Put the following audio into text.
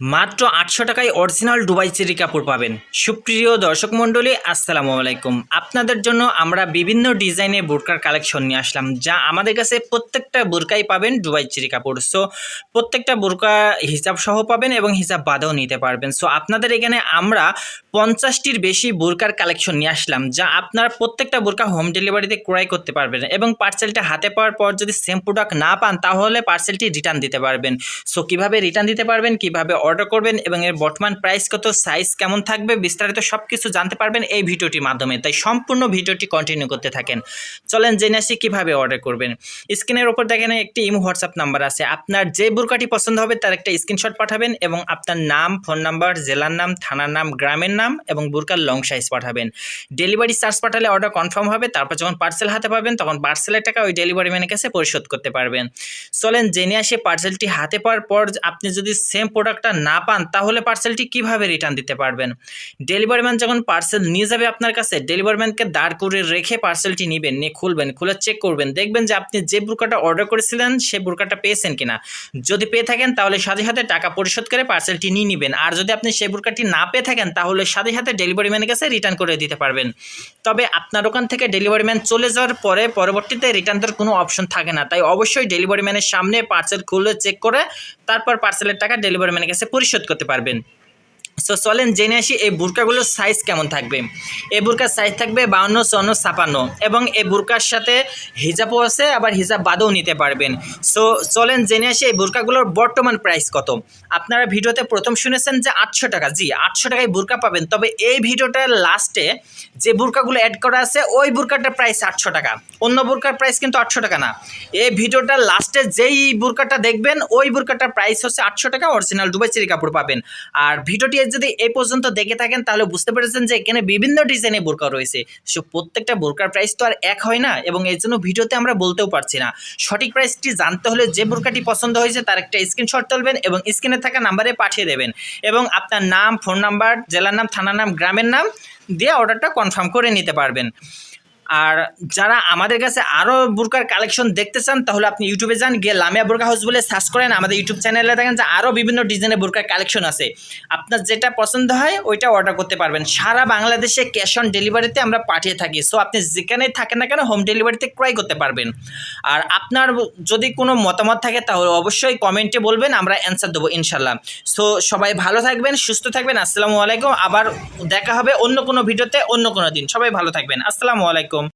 মাত্র আটশো টাকায় অরিজিনাল দুবাই চেরি কাপড় পাবেন। সুপ্রিয় দর্শক মণ্ডলী, আসসালামু আলাইকুম। আপনাদের জন্য আমরা বিভিন্ন ডিজাইনের বোরকার কালেকশন নিয়ে আসলাম, যা আমাদের কাছে প্রত্যেকটা বোরকাই পাবেন দুবাই চেরি কাপড়। সো প্রত্যেকটা বোরকা হিসাব সহ পাবেন এবং হিসাব বাদেও নিতে পারবেন। সো আপনাদের এখানে আমরা পঞ্চাশটির বেশি বোরকার কালেকশন নিয়ে আসলাম, যা আপনারা প্রত্যেকটা বোরকা হোম ডেলিভারিতে ক্রয় করতে পারবেন এবং পার্সেলটা হাতে পাওয়ার পর যদি সেম প্রোডাক্ট না পান, তাহলে পার্সেলটি রিটার্ন দিতে পারবেন। সো কীভাবে রিটার্ন দিতে পারবেন, কীভাবে অর্ডার করবেন এবং এর বর্তমান প্রাইস কত সাইজ কেমন থাকবে, বিস্তারিত সব কিছু জানতে পারবেন এই ভিডিওটির মাধ্যমে। তাই সম্পূর্ণ ভিডিওটি কন্টিনিউ করতে থাকেন। চলেন জেনে আসি কীভাবে অর্ডার করবেন। স্ক্রিনের ওপর দেখেন একটি ইমো হোয়াটসঅ্যাপ নাম্বার আছে। আপনার যে বুরকাটি পছন্দ হবে, তার একটা স্ক্রিনশট পাঠাবেন এবং আপনার নাম ফোন নাম্বার জেলার নাম, থানার নাম, গ্রামের নাম এবং বুরকার লং সাইজ পাঠাবেন। ডেলিভারি চার্জ পাঠালে অর্ডার কনফার্ম হবে। তারপর যখন পার্সেল হাতে পাবেন, তখন পার্সেলের টাকা ওই ডেলিভারি ম্যানের কাছে পরিশোধ করতে পারবেন। চলেন জেনে আসে পার্সেলটি হাতে পাওয়ার পর আপনি যদি সেম প্রোডাক্টটা না পান, তাহলে পার্সেলটি কীভাবে রিটার্ন দিতে পারবেন? ডেলিভারি ম্যান যখন পার্সেল নিয়ে যাবে আপনার কাছে ডেলিভারি ম্যানকে দাঁড় করে রেখে পার্সেলটি নেবেন, নিয়ে খুলবেন, খুলে চেক করবেন। দেখবেন যে আপনি যে বুরকাটা অর্ডার করেছিলেন, সে বুরকাটা পেয়েছেন কিনা। যদি পেয়ে থাকেন, তাহলে সাথে সাথে টাকা পরিশোধ করে পার্সেলটি নিয়ে নেবেন। আর যদি আপনি সেই বুরকাটি না পেয়ে থাকেন, তাহলে সাথে সাথে ডেলিভারি ম্যানের কাছে রিটার্ন করে দিতে পারবেন। তবে আপনার ওখান থেকে ডেলিভারি ম্যান চলে যাওয়ার পরে পরবর্তীতে রিটার্ন দেওয়ার কোনো অপশন থাকে না। তাই অবশ্যই ডেলিভারি ম্যানের সামনে পার্সেল খুলে চেক করে, তারপর পার্সেলের টাকা ডেলিভারি ম্যানের কাছে পরিশোধ করতে পারবেন। সো চলেন জেনে আসি এই বুরকাগুলোর সাইজ কেমন থাকবে। এই বুরকার সাইজ থাকবে বাউন্ন, চুয়ান্ন, ছাপান্ন এবং এই বুরকার সাথে হিজাবও আছে, আবার হিজাব বাদও নিতে পারবেন। সো চলেন জেনে আসি এই বুরকাগুলোর বর্তমান প্রাইস কত। আপনারা ভিডিওতে প্রথম শুনেছেন যে আটশো টাকা। জি, আটশো টাকায় বুরকা পাবেন। তবে এই ভিডিওটার লাস্টে যে বুরকাগুলো অ্যাড করা আছে, ওই বুরকাটার প্রাইস আটশো টাকা। অন্য বুরকার প্রাইস কিন্তু আটশো টাকা না। এই ভিডিওটার লাস্টে যেই বুরকাটা দেখবেন, ওই বুরকাটার প্রাইস হচ্ছে আটশো টাকা। অরিজিনাল দুবাই চেরি কাপড় পাবেন। আর ভিডিওটি যদি এই পর্যন্ত দেখে থাকেন, তাহলে বুঝতে পেরেছেন যে এখানে বিভিন্ন ডিজাইনে বোরকা রয়েছে। সো প্রত্যেকটা বোরকার প্রাইস তো আর এক হয় না এবং এর জন্য ভিডিওতে আমরা বলতেও পারছি না। সঠিক প্রাইসটি জানতে হলে যে বোরকাটি পছন্দ হয়েছে, তার একটা স্ক্রিনশট তুলবেন এবং স্ক্রিনে থাকা নাম্বারে পাঠিয়ে দেবেন। এবং আপনার নাম ফোন নাম্বার জেলার নাম, থানার নাম, গ্রামের নাম দিয়ে অর্ডারটা কনফার্ম করে নিতে পারবেন। আর যারা আমাদের কাছে আরও বুরকার কালেকশন দেখতে চান, তাহলে আপনি ইউটিউবে যান, গিয়ে লামিয়া বুরকা হাউস বলে সার্চ করেন। আমাদের ইউটিউব চ্যানেলে দেখেন যে আরও বিভিন্ন ডিজাইনের বুরকার কালেকশন আছে। আপনার যেটা পছন্দ হয়, ওইটা অর্ডার করতে পারবেন। সারা বাংলাদেশে ক্যাশ অন ডেলিভারিতে আমরা পাঠিয়ে থাকি। সো আপনি যেখানেই থাকেন না কেন হোম ডেলিভারিতে ক্রয় করতে পারবেন। আর আপনার যদি কোনো মতামত থাকে, তাহলে অবশ্যই কমেন্টে বলবেন, আমরা অ্যান্সার দেবো ইনশাল্লাহ সো সবাই ভালো থাকবেন, সুস্থ থাকবেন, আসসালামু আলাইকুম। আবার দেখা হবে অন্য কোনো ভিডিওতে অন্য কোনো দিন। সবাই ভালো থাকবেন। আসসালামু আলাইকুম।